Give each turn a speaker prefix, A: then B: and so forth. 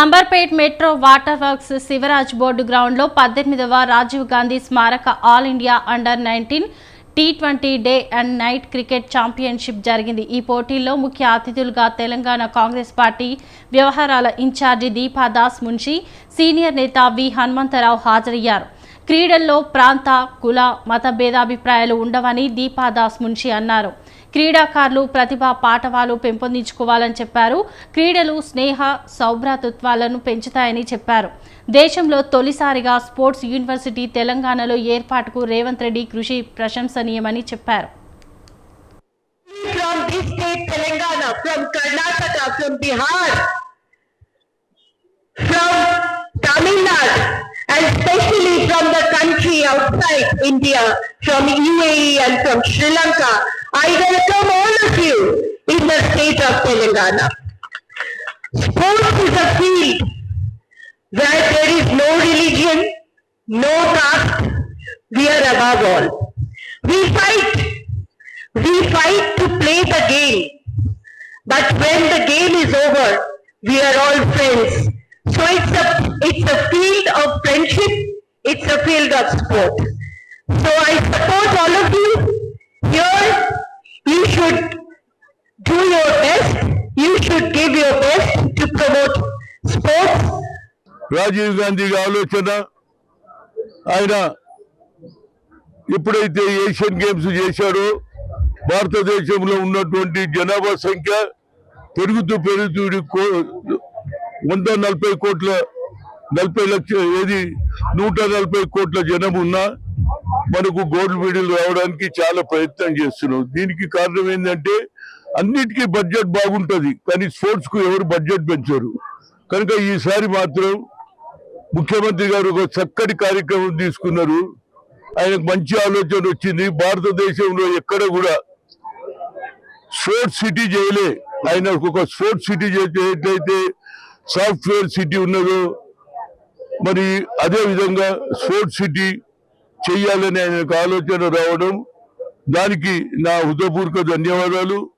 A: Amberpet metro water works Shivraj board గ్రౌండ్లో పద్దెనిమిదవ రాజీవ్ గాంధీ స్మారక all India under nineteen T twenty day and night cricket championship జరిగింది. ఈ పోటీల్లో ముఖ్య అతిథులుగా తెలంగాణ కాంగ్రెస్ పార్టీ వ్యవహారాల ఇన్ఛార్జి దీపాదాస్ మున్షి సీనియర్ నేత వి హనుమంతరావు హాజరయ్యారు. క్రీడల్లో ప్రాంత కుల మత భేదాభిప్రాయాలు ఉండవని దీపాదాస్ మున్షి అన్నారు. క్రీడాకారులు ప్రతిభా పాఠవాలు పెంపొందించుకోవాలని చెప్పారు. క్రీడలు స్నేహ సౌభ్రాతృత్వాలను పెంచుతాయని చెప్పారు. దేశంలో తొలిసారిగా స్పోర్ట్స్ యూనివర్సిటీ తెలంగాణలో ఏర్పాటుకు రేవంత్ రెడ్డి కృషి ప్రశంసనీయమని చెప్పారు.
B: From this state Telangana, from Karnataka, from Bihar, from outside India, from UAE and from Sri Lanka. I welcome all of you in the state of Telangana. Sports is a field where there is no religion, no caste, we are above all. We fight we fight to play the game. But when the game is over, we are all friends. So it's a, it's a field of friendship, it's a field of sport. So I support all of you. Here, you should do your best, you should give your best to promote sports.
C: Rajiv Gandhi ఆలోచన ఆయన ఎప్పుడైతే Asian games చేశాడో భారతదేశంలో ఉన్నటువంటి జనాభా సంఖ్య పెరుగుతూ పెరుగుతూ వంద నలభై కోట్ల నలభై లక్షల ఏది నూట నలభై కోట్ల జనం ఉన్నా మనకు గోల్డ్ మెడల్ రావడానికి చాలా ప్రయత్నం చేస్తున్నాం. దీనికి కారణం ఏంటంటే అన్నిటికీ బడ్జెట్ బాగుంటుంది కానీ స్పోర్ట్స్కు ఎవరు బడ్జెట్ పెంచరు. కనుక ఈసారి మాత్రం ముఖ్యమంత్రి గారు ఒక చక్కటి కార్యక్రమం తీసుకున్నారు. ఆయనకు మంచి ఆలోచన వచ్చింది. భారతదేశంలో ఎక్కడ కూడా స్పోర్ట్స్ సిటీ చేయలే. ఆయన ఒక స్పోర్ట్స్ సిటీ చేసేట్లయితే సాఫ్ట్వేర్ సిటీ ఉన్నదో మరి అదే విధంగా స్పోర్ట్స్ సిటీ చేయాలని ఆయనకు ఆలోచన రావడం దానికి నా హృదయపూర్వక ధన్యవాదాలు.